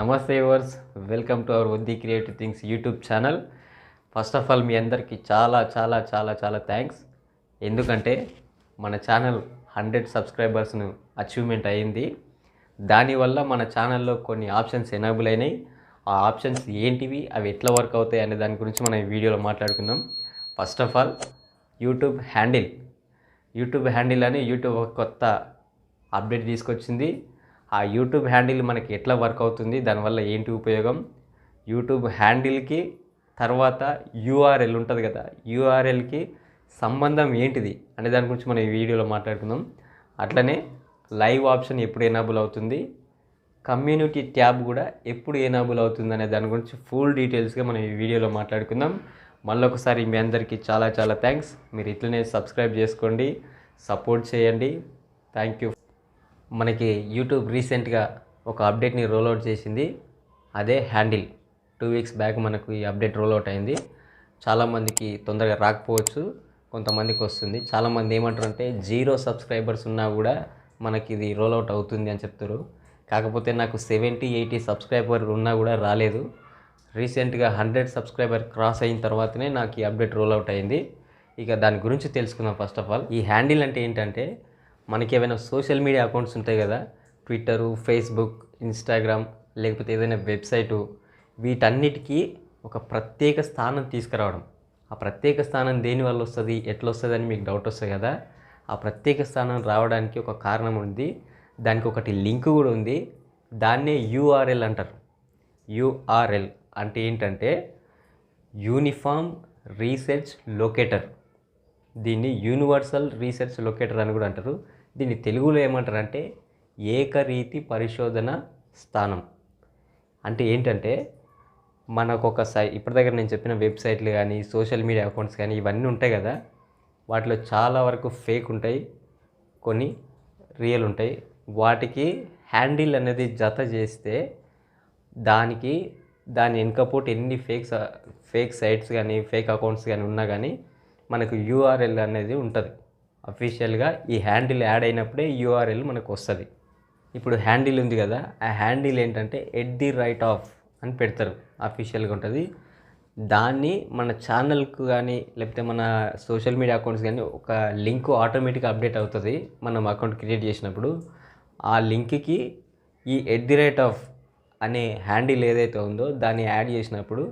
నమస్తే వర్స్ welcome to our ఉద్ది creative things YouTube channel. First of all మీ అందరికీ చాలా చాలా చాలా చాలా థ్యాంక్స్. ఎందుకంటే మన ఛానల్ హండ్రెడ్ సబ్స్క్రైబర్స్ను అచీవ్మెంట్ అయ్యింది దానివల్ల మన ఛానల్లో కొన్ని ఆప్షన్స్ ఎనేబుల్ అయినాయి. ఆ ఆప్షన్స్ ఏంటివి అవి ఎట్లా వర్క్ అవుతాయి అనే దాని గురించి మనం ఈ వీడియోలో మాట్లాడుకుందాం. First of all YouTube handle. YouTube handle అని యూట్యూబ్ ఒక కొత్త అప్డేట్ తీసుకొచ్చింది. ఆ యూట్యూబ్ హ్యాండిల్ మనకి ఎట్లా వర్క్ అవుతుంది దానివల్ల ఏంటి ఉపయోగం? యూట్యూబ్ హ్యాండిల్కి తర్వాత యూఆర్ఎల్ ఉంటుంది కదా యూఆర్ఎల్కి సంబంధం ఏంటిది అనే దాని గురించి మనం ఈ వీడియోలో మాట్లాడుకుందాం. అట్లనే లైవ్ ఆప్షన్ ఎప్పుడు ఎనాబుల్ అవుతుంది కమ్యూనిటీ ట్యాబ్ కూడా ఎప్పుడు ఎనాబుల్ అవుతుంది అనే దాని గురించి ఫుల్ డీటెయిల్స్గా మనం ఈ వీడియోలో మాట్లాడుకుందాం. మళ్ళొకసారి మీ అందరికీ చాలా చాలా థ్యాంక్స్ మీరు ఇట్లనే సబ్స్క్రైబ్ చేసుకోండి సపోర్ట్ చేయండి. థ్యాంక్ యూ మనకి యూట్యూబ్ రీసెంట్గా ఒక అప్డేట్ని రోల్అవుట్ చేసింది. అదే హ్యాండిల్ టూ వీక్స్ బ్యాక్ మనకు ఈ అప్డేట్ రోల్అవుట్ అయింది. చాలామందికి తొందరగా రాకపోవచ్చు. కొంతమందికి వస్తుంది. చాలామంది ఏమంటారంటే జీరో సబ్స్క్రైబర్స్ ఉన్నా కూడా మనకి ఇది రోల్అవుట్ అవుతుంది అని చెప్తారు. కాకపోతే నాకు సెవెంటీ ఎయిటీ సబ్స్క్రైబర్ ఉన్నా కూడా రాలేదు. రీసెంట్గా హండ్రెడ్ సబ్స్క్రైబర్ క్రాస్ అయిన తర్వాతనే నాకు ఈ అప్డేట్ రోల్అవుట్ అయింది. ఇక దాని గురించి తెలుసుకుందాం ఫస్ట్ ఆఫ్ ఆల్ ఈ హ్యాండిల్ అంటే ఏంటంటే మనకి ఏమైనా సోషల్ మీడియా అకౌంట్స్ ఉంటాయి కదా ట్విట్టరు ఫేస్బుక్ ఇన్స్టాగ్రామ్ లేకపోతే ఏదైనా వెబ్సైటు వీటన్నిటికీ ఒక ప్రత్యేక స్థానం తీసుకురావడం. ఆ ప్రత్యేక స్థానం దేని వల్ల వస్తుంది ఎట్లా వస్తుంది అని మీకు డౌట్ వస్తుంది కదా ఆ ప్రత్యేక స్థానం రావడానికి ఒక కారణం ఉంది. దానికి ఒకటి లింక్ కూడా ఉంది. దాన్నే యూఆర్ఎల్ అంటారు. యూఆర్ఎల్ అంటే ఏంటంటే యూనిఫామ్ రీసెర్చ్ లొకేటర్. దీన్ని యూనివర్సల్ రీసెర్చ్ లొకేటర్ అని కూడా అంటారు. దీన్ని తెలుగులో ఏమంటారంటే ఏకరీతి పరిశోధన స్థానం. అంటే ఏంటంటే మనకు ఒక సై ఇప్పటి దగ్గర నేను చెప్పిన వెబ్సైట్లు కానీ సోషల్ మీడియా అకౌంట్స్ కానీ ఇవన్నీ ఉంటాయి కదా. వాటిలో చాలా వరకు ఫేక్ ఉంటాయి. కొన్ని రియల్ ఉంటాయి. వాటికి హ్యాండిల్ అనేది జత చేస్తే దానికి దాని వెనుకపోటు ఎన్ని ఫేక్ ఫేక్ సైట్స్ కానీ ఫేక్ అకౌంట్స్ కానీ ఉన్నా కానీ మనకు యూఆర్ఎల్ అనేది ఉంటుంది. అఫీషియల్గా ఈ హ్యాండిల్ యాడ్ అయినప్పుడే యూఆర్ఎల్ మనకు వస్తుంది. ఇప్పుడు హ్యాండిల్ ఉంది కదా ఆ హ్యాండిల్ ఏంటంటే ఎట్ ది రైట్ ఆఫ్ అని పెడతారు. అఫీషియల్గా ఉంటుంది. దాన్ని మన ఛానల్కు కానీ లేకపోతే మన సోషల్ మీడియా అకౌంట్స్ కానీ ఒక లింక్ ఆటోమేటిక్గా అప్డేట్ అవుతుంది మనం అకౌంట్ క్రియేట్ చేసినప్పుడు. ఆ లింక్కి ఈ ఎట్ ది రేట్ ఆఫ్ అనే హ్యాండిల్ ఏదైతే ఉందో దాన్ని యాడ్ చేసినప్పుడు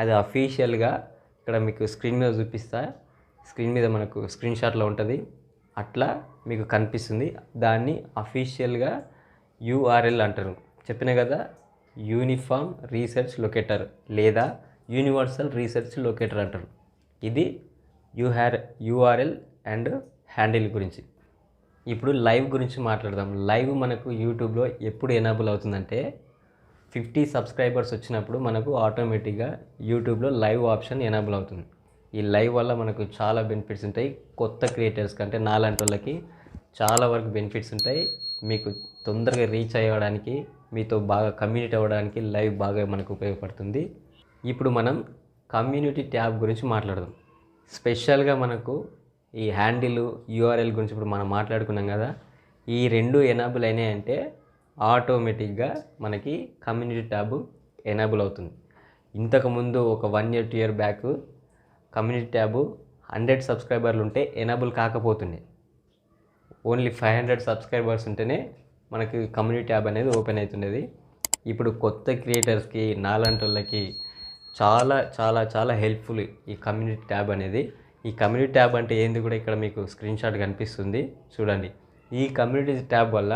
అది అఫీషియల్గా ఇక్కడ మీకు స్క్రీన్ మీద చూపిస్తా. స్క్రీన్ మీద మనకు స్క్రీన్ షాట్లో ఉంటుంది. అట్లా మీకు కనిపిస్తుంది. దాన్ని అఫీషియల్గా యూఆర్ఎల్ అంటారు. చెప్పిన కదా యూనిఫామ్ రీసెర్చ్ లొకేటర్ లేదా యూనివర్సల్ రీసెర్చ్ లొకేటర్ అంటారు. ఇది యూహార్ యూఆర్ఎల్ అండ్ హ్యాండిల్ గురించి. ఇప్పుడు లైవ్ గురించి మాట్లాడదాం. లైవ్ మనకు యూట్యూబ్లో ఎప్పుడు ఎనాబుల్ అవుతుందంటే ఫిఫ్టీ సబ్స్క్రైబర్స్ వచ్చినప్పుడు మనకు ఆటోమేటిక్గా యూట్యూబ్లో లైవ్ ఆప్షన్ ఎనాబుల్ అవుతుంది. ఈ లైవ్ వల్ల మనకు చాలా బెనిఫిట్స్ ఉంటాయి. కొత్త క్రియేటర్స్ కంటే నాలాంటి వాళ్ళకి చాలా వరకు బెనిఫిట్స్ ఉంటాయి. మీకు తొందరగా రీచ్ అయ్యడానికి మీతో బాగా కమ్యూనిటీ అవ్వడానికి లైవ్ బాగా మనకు ఉపయోగపడుతుంది. ఇప్పుడు మనం కమ్యూనిటీ ట్యాబ్ గురించి మాట్లాడదాం. స్పెషల్గా మనకు ఈ హ్యాండిల్ యూఆర్ఎల్ గురించి ఇప్పుడు మనం మాట్లాడుకున్నాం కదా. ఈ రెండు ఎనాబుల్ అయినాయంటే ఆటోమేటిక్గా మనకి కమ్యూనిటీ ట్యాబ్ ఎనాబుల్ అవుతుంది. ఇంతకుముందు ఒక one year two year back community tab hundred సబ్స్క్రైబర్లు ఉంటే ఎనాబుల్ కాకపోతుండే. ఓన్లీ ఫైవ్ హండ్రెడ్ సబ్స్క్రైబర్స్ ఉంటేనే మనకి కమ్యూనిటీ ట్యాబ్ అనేది ఓపెన్ అవుతుండేది. ఇప్పుడు కొత్త క్రియేటర్స్కి నాలాంటి వాళ్ళకి చాలా చాలా చాలా హెల్ప్ఫుల్ ఈ కమ్యూనిటీ ట్యాబ్ అనేది. ఈ కమ్యూనిటీ ట్యాబ్ అంటే ఏంది కూడా ఇక్కడ మీకు స్క్రీన్ షాట్ కనిపిస్తుంది. చూడండి. ఈ కమ్యూనిటీ ట్యాబ్ వల్ల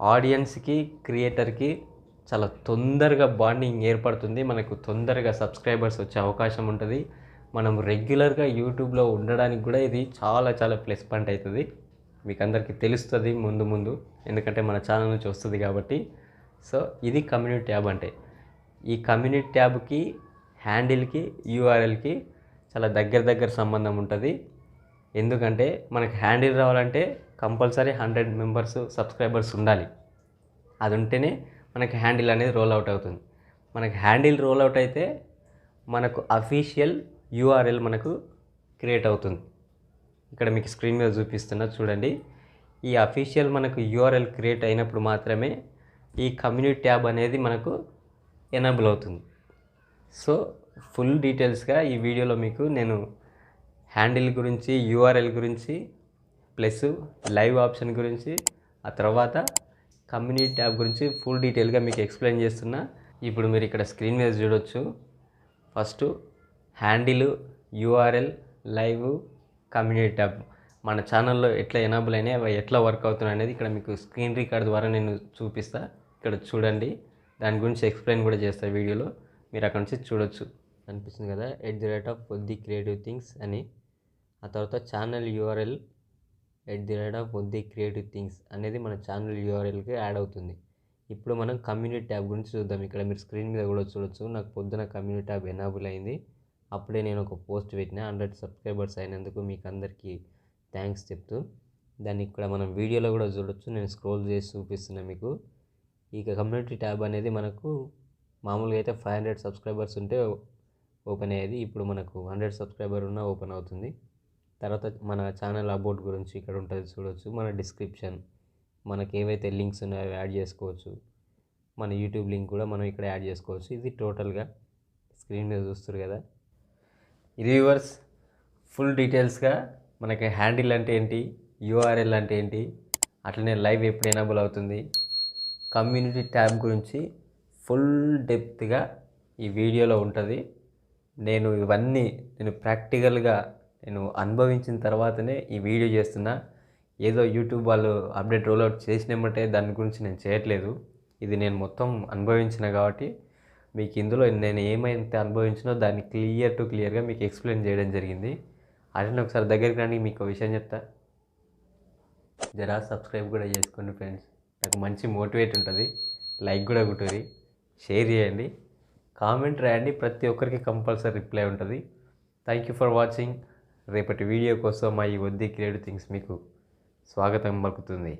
ఆడియన్స్కి క్రియేటర్కి చాలా తొందరగా బాండింగ్ ఏర్పడుతుంది. మనకు తొందరగా సబ్స్క్రైబర్స్ వచ్చే అవకాశం ఉంటుంది. మనం రెగ్యులర్గా యూట్యూబ్లో ఉండడానికి కూడా ఇది చాలా చాలా ప్లస్ పాయింట్ అవుతుంది. మీకు అందరికీ తెలుస్తుంది ముందు ముందు. ఎందుకంటే మన ఛానల్ నుంచి వస్తుంది కాబట్టి. సో ఇది కమ్యూనిటీ ట్యాబ్ అంటే. ఈ కమ్యూనిటీ ట్యాబ్కి హ్యాండిల్కి యూఆర్ఎల్కి చాలా దగ్గర దగ్గర సంబంధం ఉంటుంది. ఎందుకంటే మనకి హ్యాండిల్ రావాలంటే కంపల్సరీ హండ్రెడ్ మెంబర్స్ సబ్స్క్రైబర్స్ ఉండాలి. అది ఉంటేనే మనకి హ్యాండిల్ అనేది రోల్ అవుట్ అవుతుంది. మనకి హ్యాండిల్ రోల్ అవుట్ అయితే మనకు అఫీషియల్ యూఆర్ఎల్ మనకు క్రియేట్ అవుతుంది. ఇక్కడ మీకు స్క్రీన్ మీద చూపిస్తున్నా చూడండి. ఈ అఫీషియల్ మనకు యూఆర్ఎల్ క్రియేట్ అయినప్పుడు మాత్రమే ఈ కమ్యూనిటీ ట్యాబ్ అనేది మనకు ఎనబుల్ అవుతుంది. సో ఫుల్ డీటెయిల్స్గా ఈ వీడియోలో మీకు నేను హ్యాండిల్ గురించి యూఆర్ఎల్ గురించి ప్లస్ లైవ్ ఆప్షన్ గురించి ఆ తర్వాత కమ్యూనిటీ ట్యాబ్ గురించి ఫుల్ డీటెయిల్గా మీకు ఎక్స్ప్లెయిన్ చేస్తున్నా. ఇప్పుడు మీరు ఇక్కడ స్క్రీన్ మీద చూడొచ్చు. First handle URL live community tab మన ఛానల్లో ఎట్లా ఎనాబుల్ అయినాయి అవి ఎట్లా వర్క్ అవుతున్నాయి అనేది ఇక్కడ మీకు స్క్రీన్ రికార్డ్ ద్వారా నేను చూపిస్తా. ఇక్కడ చూడండి. దాని గురించి ఎక్స్ప్లెయిన్ కూడా చేస్తా వీడియోలో. మీరు అక్కడ నుంచి చూడొచ్చు. అనిపిస్తుంది కదా? ఎట్ ది రేట్ ఆఫ్ పొద్ది క్రియేటివ్ థింగ్స్ అని. ఆ తర్వాత channel URL at the rate of పొద్ది creative things అనేది మన ఛానల్ యూఆర్ఎల్కి యాడ్ అవుతుంది. ఇప్పుడు మనం కమ్యూనిటీ ట్యాబ్ గురించి చూద్దాం. ఇక్కడ మీరు స్క్రీన్ మీద కూడా చూడొచ్చు. నాకు పొద్దున కమ్యూనిటీ ట్యాబ్ ఎనాబుల్ అయింది. అప్పుడే నేను ఒక పోస్ట్ పెట్టిన హండ్రెడ్ సబ్స్క్రైబర్స్ అయినందుకు మీకు అందరికీ థ్యాంక్స్ చెప్తూ దాన్ని ఇక్కడ మనం వీడియోలో కూడా చూడొచ్చు. నేను స్క్రోల్ చేసి చూపిస్తున్నా మీకు. ఇక కమ్యూనిటీ ట్యాబ్ అనేది మనకు మామూలుగా అయితే ఫైవ్ హండ్రెడ్ సబ్స్క్రైబర్స్ ఉంటే ఓపెన్ అయ్యేది. ఇప్పుడు మనకు హండ్రెడ్ సబ్స్క్రైబర్ ఉన్న ఓపెన్ అవుతుంది. తర్వాత మన ఛానల్ అబౌట్ గురించి ఇక్కడ ఉంటుంది చూడొచ్చు. మన డిస్క్రిప్షన్ మనకి ఏవైతే లింక్స్ ఉన్నాయో అవి యాడ్ చేసుకోవచ్చు. మన యూట్యూబ్ లింక్ కూడా మనం ఇక్కడ యాడ్ చేసుకోవచ్చు. ఇది టోటల్గా స్క్రీన్ మీద చూస్తారు కదా. ఇది ఫుల్ డీటెయిల్స్గా మనకి హ్యాండిల్ అంటే ఏంటి? యూఆర్ఎల్ అంటే ఏంటి? అట్లనే లైవ్ ఎప్పుడు ఎనాబుల్ అవుతుంది? కమ్యూనిటీ ట్యాబ్ గురించి ఫుల్ డెప్త్గా ఈ వీడియోలో ఉంటుంది. నేను ఇవన్నీ నేను ప్రాక్టికల్గా నేను అనుభవించిన తర్వాతనే ఈ వీడియో చేస్తున్నా. ఏదో యూట్యూబ్ వాళ్ళు అప్డేట్ రోల్అవుట్ చేసినామంటే దాని గురించి నేను చేయట్లేదు. ఇది నేను మొత్తం అనుభవించిన కాబట్టి మీకు ఇందులో నేను ఏమైతే అనుభవించినో దాన్ని క్లియర్ టు క్లియర్గా మీకు ఎక్స్ప్లెయిన్ చేయడం జరిగింది. అట్లనే ఒకసారి దగ్గరికి రండి మీకు విషయం చెప్తా. జరా సబ్స్క్రైబ్ కూడా చేసుకోండి ఫ్రెండ్స్. నాకు మంచి మోటివేట్ ఉంటుంది. లైక్ కూడా కొట్టురి షేర్ చేయండి. కామెంట్ రాయండి. ప్రతి ఒక్కరికి కంపల్సరీ రిప్లై ఉంటుంది. థ్యాంక్ యూ ఫర్ వాచింగ్ రేపటి వీడియో కోసం మా ఈ వద్ది క్రియేటివ్ థింగ్స్ మీకు స్వాగతం పలుకుతుంది.